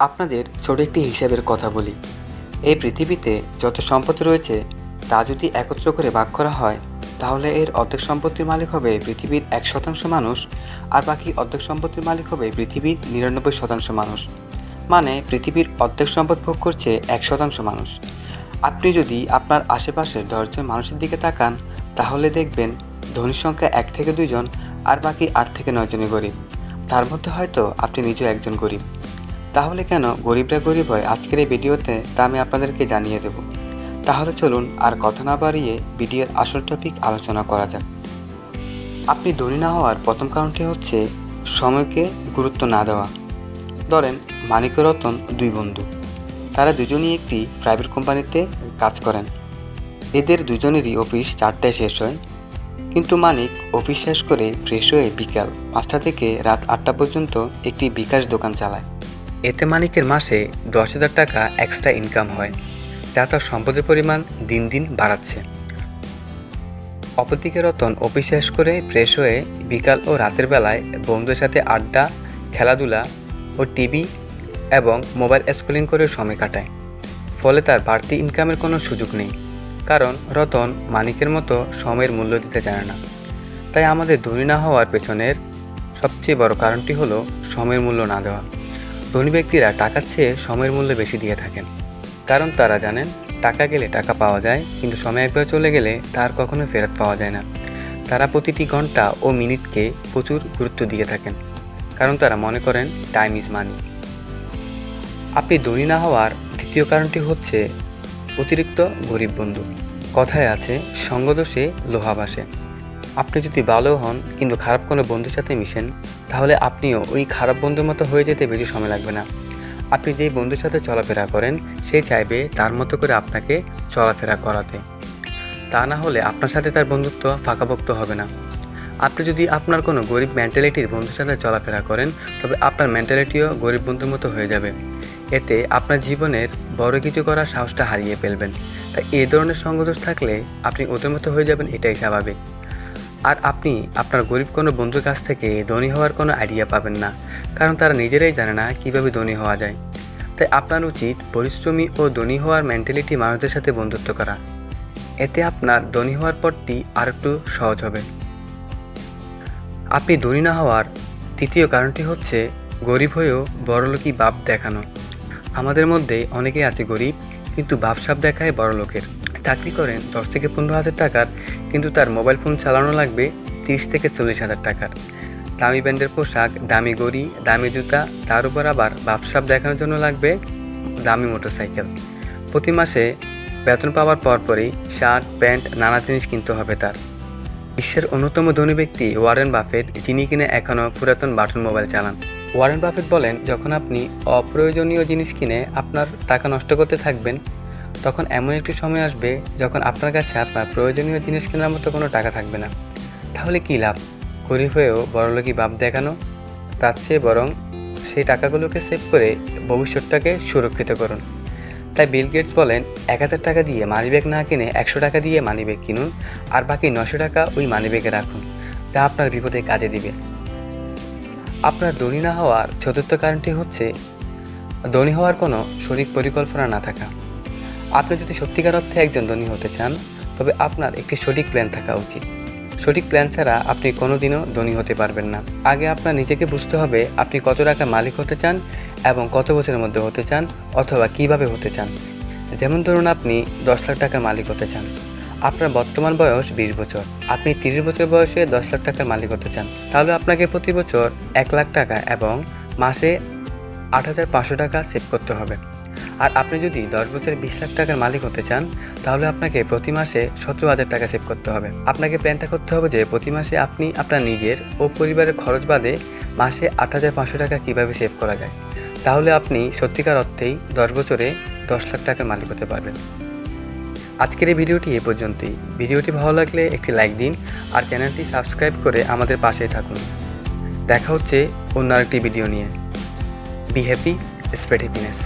আপনাদের ছোট একটি হিসাবের কথা বলি। এই পৃথিবীতে যত সম্পত্তি রয়েছে, তা যদি একত্র করে ভাগ করা হয়, তাহলে এর অর্ধেক সম্পত্তির মালিক হবে পৃথিবীর এক শতাংশ মানুষ, আর বাকি অর্ধেক সম্পত্তির মালিক হবে পৃথিবীর নিরানব্বই শতাংশ মানুষ। মানে পৃথিবীর অর্ধেক সম্পদ ভোগ করছে এক শতাংশ মানুষ। আপনি যদি আপনার আশেপাশের দশজন মানুষের দিকে তাকান, তাহলে দেখবেন ধনীর সংখ্যা এক থেকে দুইজন, আর বাকি আট থেকে নয়জনই গরিব। তার মধ্যে হয়তো আপনি নিজেও একজন গরিব। তাহলে কেন গরিবরা গরিব হয়? আজকের এই ভিডিওতে তা আমি আপনাদেরকে জানিয়ে দেব। তাহলে চলুন আর কথা না বাড়িয়ে ভিডিওর আসল টপিক আলোচনা করা যাক। আপনি ধনী না হওয়ার প্রথম কারণটি হচ্ছে সময়কে গুরুত্ব না দেওয়া। ধরেন মানিক রতন দুই বন্ধু। তারা দুজনই একটি প্রাইভেট কোম্পানিতে কাজ করেন। এদের দুজনেরই অফিস চারটায় শেষ হয়। কিন্তু মানিক অফিস শেষ করে ফ্রেশ হয়ে বিকাল পাঁচটা থেকে রাত আটটা পর্যন্ত একটি বিকাশ দোকান চালায়। এতে মানিকের মাসে দশ হাজার টাকা এক্সট্রা ইনকাম হয়, যা তার সম্পদের পরিমাণ দিন দিন বাড়াচ্ছে। অপরদিকে রতন অফিস শেষ করে ফ্রেশ হয়ে বিকাল ও রাতের বেলায় বন্ধুদের সাথে আড্ডা, খেলাধুলা ও টিভি এবং মোবাইল স্ক্রলিং করে সময় কাটায়। ফলে তার বাড়তি ইনকামের কোনো সুযোগ নেই, কারণ রতন মানিকের মতো সময়ের মূল্য দিতে জানে না। তাই আমাদের ধনী না হওয়ার পেছনের সবচেয়ে বড় কারণটি হলো সময়ের মূল্য না দেওয়া। ধনী ব্যক্তিরা টাকার চেয়ে সময়ের মূল্য বেশি দিয়ে থাকেন। কারণ তারা জানেন, টাকা গেলে টাকা পাওয়া যায়, কিন্তু সময় একবার চলে গেলে তার কখনো ফেরত পাওয়া যায় না। তারা প্রতিটি ঘণ্টা ও মিনিটকে প্রচুর গুরুত্ব দিয়ে থাকেন, কারণ তারা মনে করেন টাইম ইজ মানি আপনি ধনী না হওয়ার দ্বিতীয় কারণটি হচ্ছে, অতিরিক্ত গরিব বন্ধু। কথায় আছে, সঙ্গদোষে লোহা বাসে আপনি যদি ভালো হন কিন্তু খারাপ কোনো বন্ধুর সাথে মিশেন, তাহলে আপনিও ওই খারাপ বন্ধুর মতো হয়ে যেতে বেশি সময় লাগবে না। আপনি যেই বন্ধুর সাথে চলাফেরা করেন, সে চাইবে তার মতো করে আপনাকে চলাফেরা করাতে। তা না হলে আপনার সাথে তার বন্ধুত্ব ফাঁকাভক্ত হবে না। আপনি যদি আপনার কোনো গরিব মেন্টালিটির বন্ধুর সাথে চলাফেরা করেন, তবে আপনার মেন্টালিটিও গরিব বন্ধুর মতো হয়ে যাবে। এতে আপনার জীবনের বড় কিছু করার সাহসটা হারিয়ে ফেলবেন। তাই এ ধরনের সংঘর্ষ থাকলে আপনি ওদের মতো হয়ে যাবেন, এটাই স্বাভাবিক। আর আপনি আপনার গরিব কোনো বন্ধুর কাছ থেকে ধনী হওয়ার কোনো আইডিয়া পাবেন না, কারণ তারা নিজেরাই জানে না কীভাবে ধনী হওয়া যায়। তাই আপনার উচিত পরিশ্রমী ও ধনী হওয়ার মেন্টালিটি মানুষদের সাথে বন্ধুত্ব করা। এতে আপনার ধনী হওয়ার পরটি আরেকটু সহজ হবে। আপনি ধনী না হওয়ার তৃতীয় কারণটি হচ্ছে গরিব হয়েও বড়লোকই বাপ দেখানো। আমাদের মধ্যে অনেকেই আছে গরিব, কিন্তু বাপসাপ দেখায় বড় লোকের চাকরি করেন দশ থেকে পনেরো হাজার টাকার, কিন্তু তার মোবাইল ফোন চালানো লাগবে তিরিশ থেকে চল্লিশ হাজার টাকার। দামি ব্র্যান্ডের পোশাক, দামি গড়ি, দামি জুতা, তার উপর আবার বাপসাপ দেখানোর জন্য লাগবে দামি মোটরসাইকেল প্রতি মাসে বেতন পাওয়ার পরপরই শার্ট, প্যান্ট, নানা জিনিস কিনতে হবে তার। বিশ্বের অন্যতম ধনী ব্যক্তি ওয়ারেন বাফেট, যিনি কিনে এখনও পুরাতন বাটন মোবাইল চালান। ওয়ারেন বাফেট বলেন, যখন আপনি অপ্রয়োজনীয় জিনিস কিনে আপনার টাকা নষ্ট করতে থাকবেন তখন এমন একটি সময় আসবে যখন আপনার কাছে আপনার প্রয়োজনীয় জিনিস কেনার মতো কোনো টাকা থাকবে না। তাহলে কী লাভ? গরিব হয়েও বড়লোকই বাপ দেখানো? তার চেয়ে বরং সেই টাকাগুলোকে সেভ করে ভবিষ্যৎটাকে সুরক্ষিত করুন। তাই বিল গেটস বলেন, এক হাজার টাকা দিয়ে মানিব্যাগ না কিনে একশো টাকা দিয়ে মানিব্যাগ কিনুন, আর বাকি নশো টাকা ওই মানিব্যাগে রাখুন, যা আপনার বিপদে কাজে দিবে। আপনার ধনী না হওয়ার চতুর্থ কারণটি হচ্ছে, ধনী হওয়ার কোনো সঠিক পরিকল্পনা না থাকা। আপনি যদি সত্যিকার অর্থে একজন ধনী হতে চান, তবে আপনার একটি সঠিক প্ল্যান থাকা উচিত। সঠিক প্ল্যান ছাড়া আপনি কোনোদিনও ধনী হতে পারবেন না। আগে আপনার নিজেকে বুঝতে হবে আপনি কত টাকা মালিক হতে চান এবং কত বছরের মধ্যে হতে চান অথবা কীভাবে হতে চান। যেমন ধরুন আপনি দশ লাখ টাকার মালিক হতে চান। আপনার বর্তমান বয়স বিশ বছর। আপনি তিরিশ বছর বয়সে দশ লাখ টাকার মালিক হতে চান। তাহলে আপনাকে প্রতি বছর এক লাখ টাকা এবং মাসে আট হাজার পাঁচশো টাকা সেভ করতে হবে। আর আপনি যদি দশ বছরে বিশ লাখ টাকার মালিক হতে চান, তাহলে আপনাকে প্রতি মাসে সতেরো হাজার টাকা সেভ করতে হবে। আপনাকে প্ল্যানটা করতে হবে যে প্রতি মাসে আপনি আপনার নিজের ও পরিবারের খরচ বাদে মাসে আট হাজার পাঁচশো টাকা কীভাবে সেভ করা যায়। তাহলে আপনি সত্যিকার অর্থেই দশ বছরে দশ লাখ টাকার মালিক হতে পারবেন। আজকের এই ভিডিওটি এ পর্যন্তই। ভিডিওটি ভালো লাগলে একটি লাইক দিন আর চ্যানেলটি সাবস্ক্রাইব করে আমাদের পাশেই থাকুন। দেখা হচ্ছে অন্য আরেকটি ভিডিও নিয়ে। Be happy spread happiness